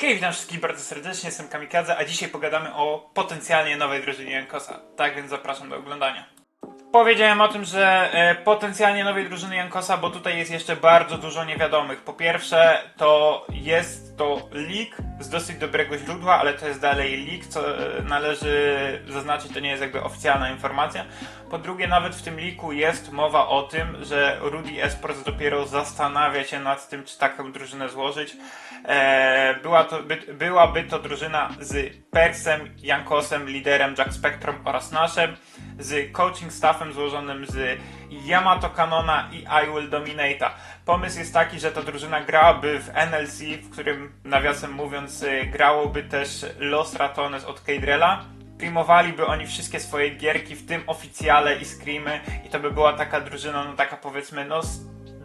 Hej, witam wszystkich bardzo serdecznie, jestem Kamikadze, a dzisiaj pogadamy o potencjalnie nowej drużynie Jankosa. Tak więc zapraszam do oglądania. Powiedziałem o tym, że e, potencjalnie nowej drużyny Jankosa, bo tutaj jest jeszcze bardzo dużo niewiadomych. Po pierwsze, to jest to leak z dosyć dobrego źródła, ale to jest dalej leak, co e, należy zaznaczyć, to nie jest jakby oficjalna informacja. Po drugie, nawet w tym leaku jest mowa o tym, że Rudy Esports dopiero zastanawia się nad tym, czy taką drużynę złożyć. E, była to, by, byłaby to drużyna z Persem, Jankosem, liderem Jack Spectrum oraz Naszem, z coaching staffem złożonym z Yamato Kanona i I Will Dominate'a. Pomysł jest taki, że ta drużyna grałaby w NLC, w którym nawiasem mówiąc y, grałoby też Los Ratones od Keidrella. Streamowaliby oni wszystkie swoje gierki, w tym oficjale i screamy i to by była taka drużyna, no taka powiedzmy, no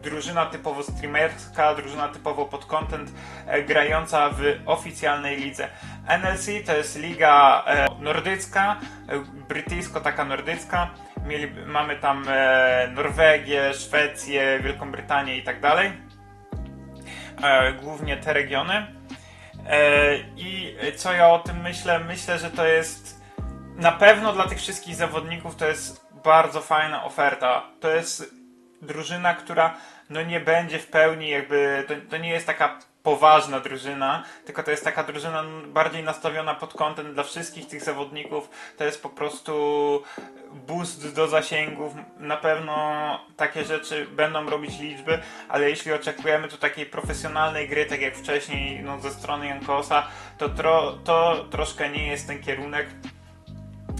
drużyna typowo streamerska, drużyna typowo pod content, e, grająca w oficjalnej lidze. NLC to jest liga e, nordycka, e, brytyjsko taka nordycka. Mieli, mamy tam e, Norwegię, Szwecję, Wielką Brytanię i tak dalej. E, głównie te regiony. E, I co ja o tym myślę? Myślę, że to jest na pewno dla tych wszystkich zawodników to jest bardzo fajna oferta. To jest drużyna, która no nie będzie w pełni jakby, to, to nie jest taka poważna drużyna, tylko to jest taka drużyna bardziej nastawiona pod kątem dla wszystkich tych zawodników. To jest po prostu boost do zasięgów. Na pewno takie rzeczy będą robić liczby, ale jeśli oczekujemy tu takiej profesjonalnej gry, tak jak wcześniej no, ze strony Jankosa, to, tro, to troszkę nie jest ten kierunek.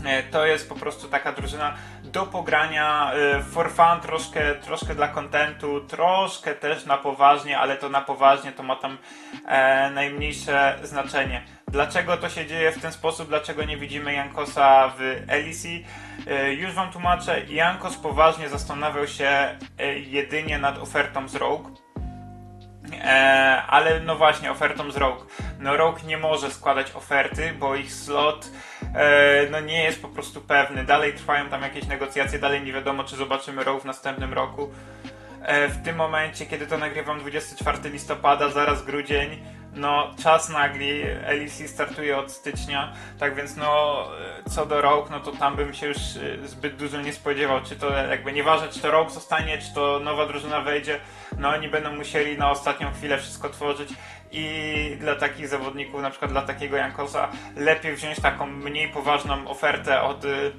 E, To jest po prostu taka drużyna do pogrania e, for fun, troszkę, troszkę dla kontentu, troszkę też na poważnie, ale to na poważnie to ma tam e, najmniejsze znaczenie. Dlaczego to się dzieje w ten sposób? Dlaczego nie widzimy Jankosa w LEC? E, już wam tłumaczę. Jankos poważnie zastanawiał się e, jedynie nad ofertą z Rogue. E, ale no właśnie, ofertą z Rogue. No Rogue nie może składać oferty, bo ich slot e, no nie jest po prostu pewny. Dalej trwają tam jakieś negocjacje, dalej nie wiadomo, czy zobaczymy Rogue w następnym roku. E, w tym momencie, kiedy to nagrywam 24 listopada, zaraz grudzień, no czas nagli, LEC startuje od stycznia, tak więc no e, co do Rogue, no to tam bym się już e, zbyt dużo nie spodziewał, czy to jakby nieważne, czy to Rogue zostanie, czy to nowa drużyna wejdzie, no oni będą musieli na ostatnią chwilę wszystko tworzyć i dla takich zawodników, na przykład dla takiego Jankosa, lepiej wziąć taką mniej poważną ofertę od y,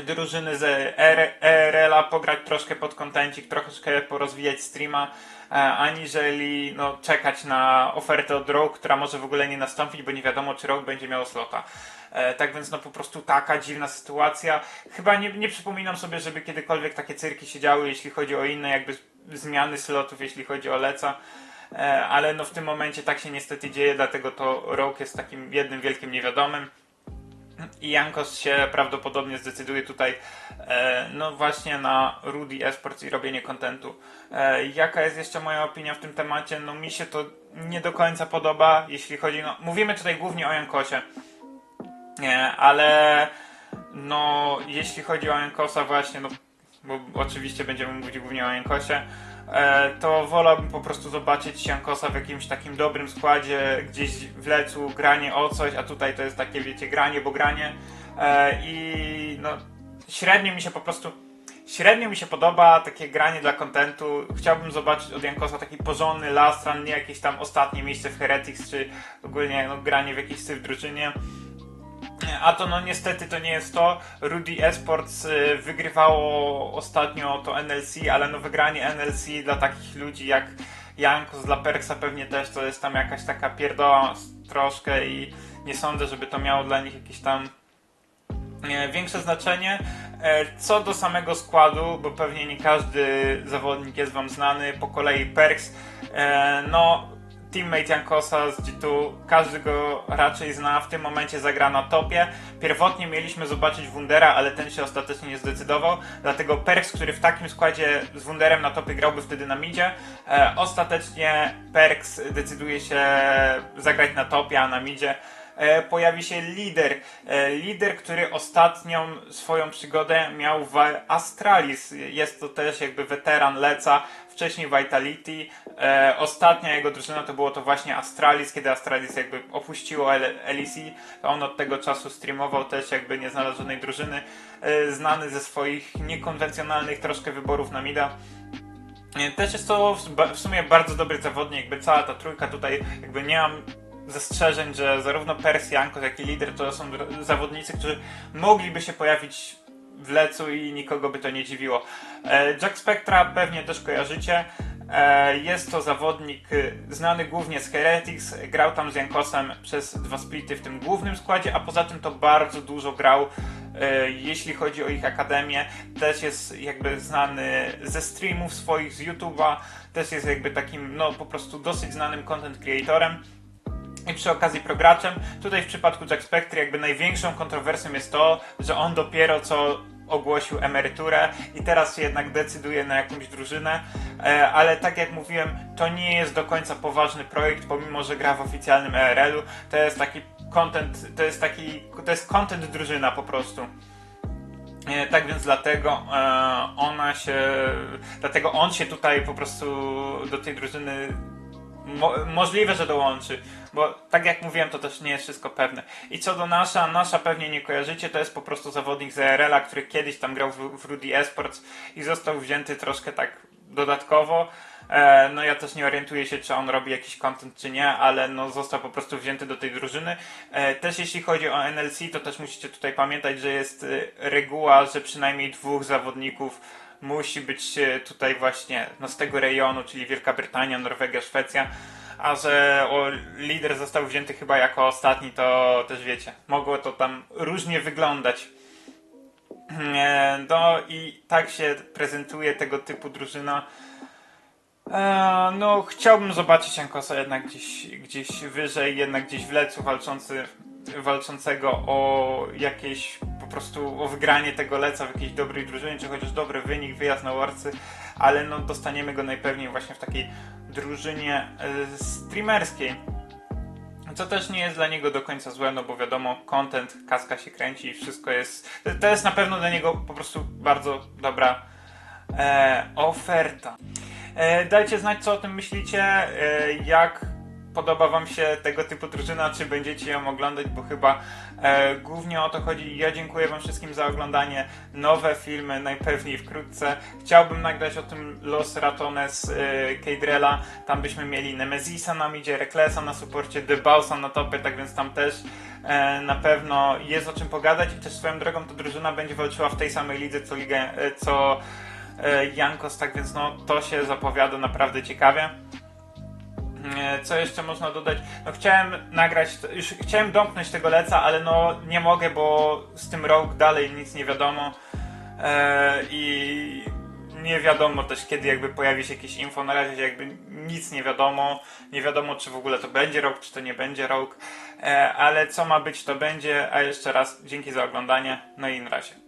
drużyny z ER- ERL-a, pograć troszkę pod kontencik, troszkę porozwijać streama, e, aniżeli no, czekać na ofertę od Rogue, która może w ogóle nie nastąpić, bo nie wiadomo, czy Rogue będzie miał slota. E, tak więc no po prostu taka dziwna sytuacja. Chyba nie, nie przypominam sobie, żeby kiedykolwiek takie cyrki się działy, jeśli chodzi o inne jakby zmiany slotów, jeśli chodzi o Leca. E, ale no w tym momencie tak się niestety dzieje, dlatego to Rogue jest takim jednym wielkim niewiadomym. I Jankos się prawdopodobnie zdecyduje tutaj e, no właśnie na Rudy Esports i robienie kontentu. E, jaka jest jeszcze moja opinia w tym temacie? No mi się to nie do końca podoba, jeśli chodzi, no mówimy tutaj głównie o Jankosie. Nie, ale no jeśli chodzi o Jankosa właśnie, no bo oczywiście będziemy mówić głównie o Jankosie, e, to wolałbym po prostu zobaczyć Jankosa w jakimś takim dobrym składzie, gdzieś w lecu, granie o coś, a tutaj to jest takie, wiecie, granie, bo granie e, i no średnio mi się po prostu średnio mi się podoba takie granie dla kontentu. Chciałbym zobaczyć od Jankosa taki porządny lastran, nie jakieś tam ostatnie miejsce w Heretics, czy ogólnie no, granie w jakiejś syf drużynie. A to no niestety to nie jest to. Rudy Esports y, wygrywało ostatnio to NLC, ale no wygranie NLC dla takich ludzi jak Jankos, dla Perksa pewnie też to jest tam jakaś taka pierdoła troszkę i nie sądzę, żeby to miało dla nich jakieś tam e, większe znaczenie. E, Co do samego składu, bo pewnie nie każdy zawodnik jest wam znany, po kolei Perks, e, no teammate Jankosa z G2, każdy go raczej zna, w tym momencie zagra na topie. Pierwotnie mieliśmy zobaczyć Wundera, ale ten się ostatecznie nie zdecydował, dlatego Perks, który w takim składzie z Wunderem na topie grałby wtedy na midzie, e, ostatecznie Perks decyduje się zagrać na topie, a na midzie pojawi się lider. E, lider, który ostatnią swoją przygodę miał w Astralis. Jest to też jakby weteran Leca, wcześniej Vitality. E, ostatnia jego drużyna to było to właśnie Astralis, kiedy Astralis jakby opuściło LEC, to on od tego czasu streamował też jakby nie znalazł żadnej drużyny. E, znany ze swoich niekonwencjonalnych troszkę wyborów na mida. E, Też jest to w sumie bardzo dobry zawodnik, jakby cała ta trójka tutaj, jakby nie mam zastrzeżeń, że zarówno Persja, Ankos, jak i Lider to są zawodnicy, którzy mogliby się pojawić w Lecu i nikogo by to nie dziwiło. E, Jack Spectra pewnie też kojarzycie. E, Jest to zawodnik y, znany głównie z Heretics, grał tam z Jankosem przez dwa splity w tym głównym składzie, a poza tym to bardzo dużo grał e, jeśli chodzi o ich akademię. Też jest jakby znany ze streamów swoich, z YouTube'a, też jest jakby takim, no po prostu dosyć znanym content creatorem. I przy okazji prograczem, tutaj w przypadku Jack Spectre jakby największą kontrowersją jest to, że on dopiero co ogłosił emeryturę i teraz się jednak decyduje na jakąś drużynę, e, ale tak jak mówiłem, to nie jest do końca poważny projekt, pomimo że gra w oficjalnym ERL-u, to jest taki content, to jest taki, to jest content drużyna po prostu. E, Tak więc dlatego e, ona się, dlatego on się tutaj po prostu do tej drużyny mo, możliwe, że dołączy, bo tak jak mówiłem, to też nie jest wszystko pewne. I co do nasza, nasza pewnie nie kojarzycie, to jest po prostu zawodnik z ERL-a, który kiedyś tam grał w, w Rudy Esports i został wzięty troszkę tak dodatkowo. E, no ja też nie orientuję się, czy on robi jakiś content, czy nie, ale no został po prostu wzięty do tej drużyny. E, też jeśli chodzi o NLC, to też musicie tutaj pamiętać, że jest e, reguła, że przynajmniej dwóch zawodników musi być tutaj właśnie no, z tego rejonu, czyli Wielka Brytania, Norwegia, Szwecja. A że o, lider został wzięty chyba jako ostatni, to też wiecie, mogło to tam różnie wyglądać. E, No i tak się prezentuje tego typu drużyna. E, No, chciałbym zobaczyć Jankosa jednak gdzieś, gdzieś wyżej, jednak gdzieś w lecu walczący, walczącego o jakieś po prostu o wygranie tego leca w jakiejś dobrej drużynie, czy chociaż dobry wynik, wyjazd na Warcy, ale no dostaniemy go najpewniej właśnie w takiej drużynie e, streamerskiej. Co też nie jest dla niego do końca złe, no bo wiadomo, content, kaska się kręci i wszystko jest. To jest na pewno dla niego po prostu bardzo dobra e, oferta. E, dajcie znać, co o tym myślicie, e, jak podoba Wam się tego typu drużyna, czy będziecie ją oglądać, bo chyba e, głównie o to chodzi. Ja dziękuję Wam wszystkim za oglądanie. Nowe filmy najpewniej wkrótce. Chciałbym nagrać o tym Los Ratones e. Tam byśmy mieli Nemezisa na midzie, Reklesa na suporcie, Debausa na topie, tak więc tam też e, na pewno jest o czym pogadać i też swoją drogą ta drużyna będzie walczyła w tej samej lidze co, e, co e, Jankos, tak więc no to się zapowiada naprawdę ciekawie. E, Co jeszcze można dodać? No chciałem nagrać, już chciałem domknąć tego leca, ale no nie mogę, bo z tym rok dalej nic nie wiadomo. E, i nie wiadomo też kiedy jakby pojawi się jakieś info, na razie jakby nic nie wiadomo, nie wiadomo czy w ogóle to będzie rok, czy to nie będzie rok, e, ale co ma być to będzie, a jeszcze raz dzięki za oglądanie, no i na razie.